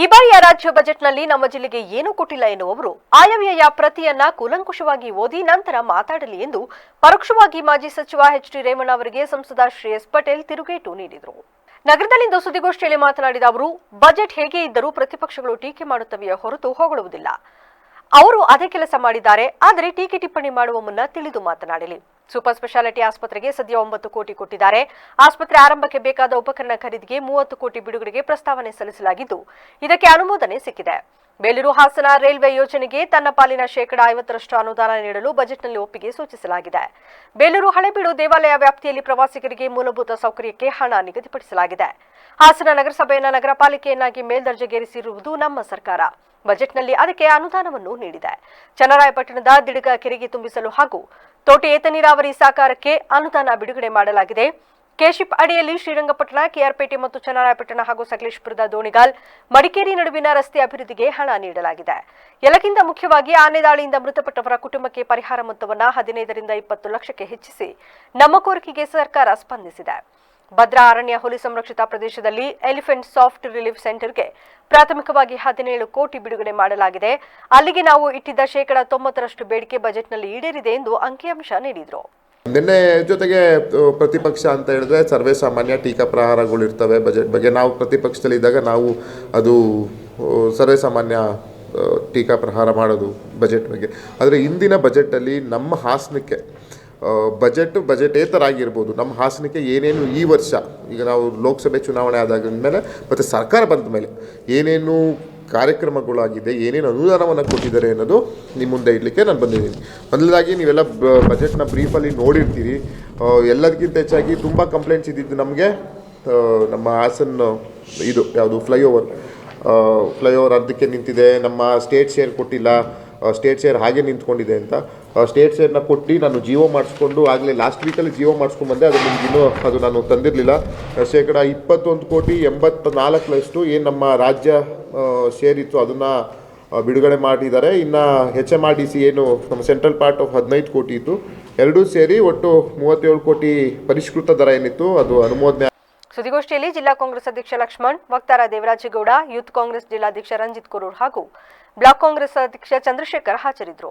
ಈ ಬಾರಿಯ ರಾಜ್ಯ ಬಜೆಟ್ನಲ್ಲಿ ನಮ್ಮ ಜಿಲ್ಲೆಗೆ ಏನೂ ಕೊಟ್ಟಿಲ್ಲ ಎನ್ನುವವರು ಆಯವ್ಯಯ ಪ್ರತಿಯನ್ನ ಕೂಲಂಕುಷವಾಗಿ ಓದಿ ನಂತರ ಮಾತಾಡಲಿ ಎಂದು ಪರೋಕ್ಷವಾಗಿ ಮಾಜಿ ಸಚಿವ ಎಚ್ ಡಿ ರೇವಣ್ಣ ಅವರಿಗೆ ಸಂಸದ ಶ್ರೇಯಸ್ ಪಟೇಲ್ ತಿರುಗೇಟು ನೀಡಿದರು. ನಗರದಲ್ಲಿಂದು ಸುದ್ದಿಗೋಷ್ಠಿಯಲ್ಲಿ ಮಾತನಾಡಿದ ಅವರು, ಬಜೆಟ್ ಹೇಗೆ ಇದ್ದರೂ ಪ್ರತಿಪಕ್ಷಗಳು ಟೀಕೆ ಮಾಡುತ್ತವೆಯೇ ಹೊರತು ಹೊಗಳುವುದಿಲ್ಲ. ಅವರು ಅದೇ ಕೆಲಸ ಮಾಡಿದ್ದಾರೆ, ಆದರೆ ಟೀಕೆ ಟಿಪ್ಪಣಿ ಮಾಡುವ ಮುನ್ನ ತಿಳಿದು ಮಾತನಾಡಲಿ. ಸೂಪರ್ ಸ್ಪೆಷಾಲಿಟಿ ಆಸ್ಪತ್ರೆಗೆ ಸದ್ಯ ಒಂಬತ್ತು ಕೋಟಿ ಕೊಟ್ಟಿದ್ದಾರೆ. ಆಸ್ಪತ್ರೆ ಆರಂಭಕ್ಕೆ ಬೇಕಾದ ಉಪಕರಣ ಖರೀದಿಗೆ ಮೂವತ್ತು ಕೋಟಿ ಬಿಡುಗಡೆಗೆ ಪ್ರಸ್ತಾವನೆ ಸಲ್ಲಿಸಲಾಗಿದ್ದು, ಇದಕ್ಕೆ ಅನುಮೋದನೆ ಸಿಕ್ಕಿದೆ. ಬೇಲೂರು ಹಾಸನ ರೈಲ್ವೆ ಯೋಜನೆಗೆ ತನ್ನ ಪಾಲಿನ ಶೇಕಡಾ ಐವತ್ತರಷ್ಟು ಅನುದಾನ ನೀಡಲು ಬಜೆಟ್ನಲ್ಲಿ ಒಪ್ಪಿಗೆ ಸೂಚಿಸಲಾಗಿದೆ. ಬೇಲೂರು ಹಳೆಬೀಡು ದೇವಾಲಯ ವ್ಯಾಪ್ತಿಯಲ್ಲಿ ಪ್ರವಾಸಿಗರಿಗೆ ಮೂಲಭೂತ ಸೌಕರ್ಯಕ್ಕೆ ಹಣ ನಿಗದಿಪಡಿಸಲಾಗಿದೆ. ಹಾಸನ ನಗರಸಭೆಯನ್ನು ನಗರ ಪಾಲಿಕೆಯನ್ನಾಗಿ ಮೇಲ್ದರ್ಜೆಗೇರಿಸಿರುವುದು ನಮ್ಮ ಸರ್ಕಾರ. ಬಜೆಟ್ನಲ್ಲಿ ಅದಕ್ಕೆ ಅನುದಾನವನ್ನು ನೀಡಿದೆ. ಚನ್ನರಾಯಪಟ್ಟಣದ ದಿಡಗ ಕೆರೆಗೆ ತುಂಬಿಸಲು ಹಾಗೂ ತೋಟಿ ಏತ ನೀರಾವರಿ ಸಾಕಾರಕ್ಕೆ ಅನುದಾನ ಬಿಡುಗಡೆ ಮಾಡಲಾಗಿದೆ. ಕೆಶಿಪ್ ಅಡಿಯಲ್ಲಿ ಶ್ರೀರಂಗಪಟ್ಟಣ, ಕೆಆರ್ಪೇಟೆ ಮತ್ತು ಚನ್ನರಾಯಪಟ್ಟಣ ಹಾಗೂ ಸಕಲೇಶ್ಪುರದ ದೋಣಿಗಾಲ್ ಮಡಿಕೇರಿ ನಡುವಿನ ರಸ್ತೆ ಅಭಿವೃದ್ಧಿಗೆ ಹಣ ನೀಡಲಾಗಿದೆ. ಎಲ್ಲಕ್ಕಿಂತ ಮುಖ್ಯವಾಗಿ ಆನೆ ದಾಳಿಯಿಂದ ಮೃತಪಟ್ಟವರ ಕುಟುಂಬಕ್ಕೆ ಪರಿಹಾರ ಮೊತ್ತವನ್ನು ಹದಿನೈದರಿಂದ ಇಪ್ಪತ್ತು ಲಕ್ಷಕ್ಕೆ ಹೆಚ್ಚಿಸಿ ನಮ್ಮ ಕೋರಿಕೆಗೆ ಸರ್ಕಾರ ಸ್ಪಂದಿಸಿದೆ. ಭದ್ರಾ ಅರಣ್ಯ ಹುಲಿ ಸಂರಕ್ಷಿತ ಪ್ರದೇಶದಲ್ಲಿ ಎಲಿಫೆಂಟ್ ಸಾಫ್ಟ್ ರಿಲೀಫ್ ಸೆಂಟರ್ಗೆ ಪ್ರಾಥಮಿಕವಾಗಿ ಹದಿನೇಳು ಕೋಟಿ ಬಿಡುಗಡೆ ಮಾಡಲಾಗಿದೆ. ಅಲ್ಲಿಗೆ ನಾವು ಇಟ್ಟಿದ್ದ ಶೇಕಡಾ ತೊಂಬತ್ತರಷ್ಟು ಬೇಡಿಕೆ ಬಜೆಟ್ನಲ್ಲಿ ಈಡೇರಿದೆ ಎಂದು ಅಂಕಿಅಂಶ ನೀಡಿದರು. ನಿನ್ನೆ ಜೊತೆಗೆ ಪ್ರತಿಪಕ್ಷ ಅಂತ ಹೇಳಿದ್ರೆ ಸರ್ವೇ ಸಾಮಾನ್ಯ ಟೀಕಾ ಪ್ರಹಾರಗಳು ಇರ್ತವೆ. ಬಜೆಟ್ ಬಗ್ಗೆ ನಾವು ಪ್ರತಿಪಕ್ಷದಲ್ಲಿದ್ದಾಗ ನಾವು ಅದು ಸರ್ವೇ ಸಾಮಾನ್ಯ ಟೀಕಾ ಪ್ರಹಾರ ಮಾಡೋದು ಬಜೆಟ್ ಬಗ್ಗೆ. ಆದರೆ ಇಂದಿನ ಬಜೆಟಲ್ಲಿ ನಮ್ಮ ಹಾಸನಕ್ಕೆ ಬಜೆಟ್ ಬಜೆಟೇತರ ಆಗಿರ್ಬೋದು. ನಮ್ಮ ಹಾಸನಕ್ಕೆ ಏನೇನು ಈ ವರ್ಷ, ಈಗ ನಾವು ಲೋಕಸಭೆ ಚುನಾವಣೆ ಆದಾಗ ಮೇಲೆ, ಮತ್ತು ಸರ್ಕಾರ ಬಂದ ಮೇಲೆ ಏನೇನು ಕಾರ್ಯಕ್ರಮಗಳಾಗಿದೆ, ಏನೇನು ಅನುದಾನವನ್ನು ಕೊಟ್ಟಿದ್ದಾರೆ ಅನ್ನೋದು ನಿಮ್ಮ ಮುಂದೆ ಇಡಲಿಕ್ಕೆ ನಾನು ಬಂದಿದ್ದೀನಿ. ಮೊದಲಾಗಿ ನೀವೆಲ್ಲ ಬಜೆಟ್ನ ಬ್ರೀಫಲ್ಲಿ ನೋಡಿರ್ತೀರಿ. ಎಲ್ಲದಕ್ಕಿಂತ ಹೆಚ್ಚಾಗಿ ತುಂಬ ಕಂಪ್ಲೇಂಟ್ಸ್ ಇದ್ದಿದ್ದು ನಮಗೆ ನಮ್ಮ ಹಾಸನ, ಇದು ಯಾವುದು ಫ್ಲೈಓವರ್ ಫ್ಲೈಓವರ್ ಅರ್ಧಕ್ಕೆ ನಿಂತಿದೆ. ನಮ್ಮ ಸ್ಟೇಟ್ ಶೇರ್ ಕೊಟ್ಟಿಲ್ಲ. ಸ್ಟೇಟ್ ಶೇರ್ ಹಾಗೆ ನಿಂತ್ಕೊಂಡಿದೆ ಅಂತ. ಸ್ಟೇಟ್ ಶೇರ್ನ ಕೊಟ್ಟು ನಾನು ಜಿಯೋ ಮಾಡಿಸ್ಕೊಂಡು, ಆಗಲೇ ಲಾಸ್ಟ್ ವೀಕಲ್ಲಿ ಜಿಯೋ ಮಾಡಿಸ್ಕೊಂಡು ಬಂದೆ. ಅದು ನಿಮ್ಗೆ ಇನ್ನೂ ಅದು ನಾನು ತಂದಿರಲಿಲ್ಲ. ಶೇಕಡ ಇಪ್ಪತ್ತೊಂದು ಕೋಟಿ ಎಂಬತ್ತ ನಾಲ್ಕರಷ್ಟು ಏನು ನಮ್ಮ ರಾಜ್ಯ ಶೇರ್ ಇತ್ತು ಅದನ್ನು ಬಿಡುಗಡೆ ಮಾಡಿದ್ದಾರೆ. ಇನ್ನು H M R D C ಏನು ನಮ್ಮ ಸೆಂಟ್ರಲ್ ಪಾರ್ಟ್ ಆಫ್ ಹದಿನೈದು ಕೋಟಿ ಇತ್ತು. ಎರಡೂ ಸೇರಿ ಒಟ್ಟು ಮೂವತ್ತೇಳು ಕೋಟಿ ಪರಿಷ್ಕೃತ ದರ ಏನಿತ್ತು, ಅದು ಅನುಮೋದನೆ ಸುದ್ದಿಗೋಷ್ಠಿಯಲ್ಲಿ ಜಿಲ್ಲಾ ಕಾಂಗ್ರೆಸ್ ಅಧ್ಯಕ್ಷ ಲಕ್ಷ್ಮಣ್, ವಕ್ತಾರ ದೇವರಾಜೇಗೌಡ ಯೂತ್ ಕಾಂಗ್ರೆಸ್ ಜಿಲ್ಲಾಧ್ಯಕ್ಷ ರಂಜಿತ್ ಕುರೂರ್ ಹಾಗೂ ಬ್ಲಾಕ್ ಕಾಂಗ್ರೆಸ್ ಅಧ್ಯಕ್ಷ ಚಂದ್ರಶೇಖರ್ ಹಾಜರಿದ್ದರು.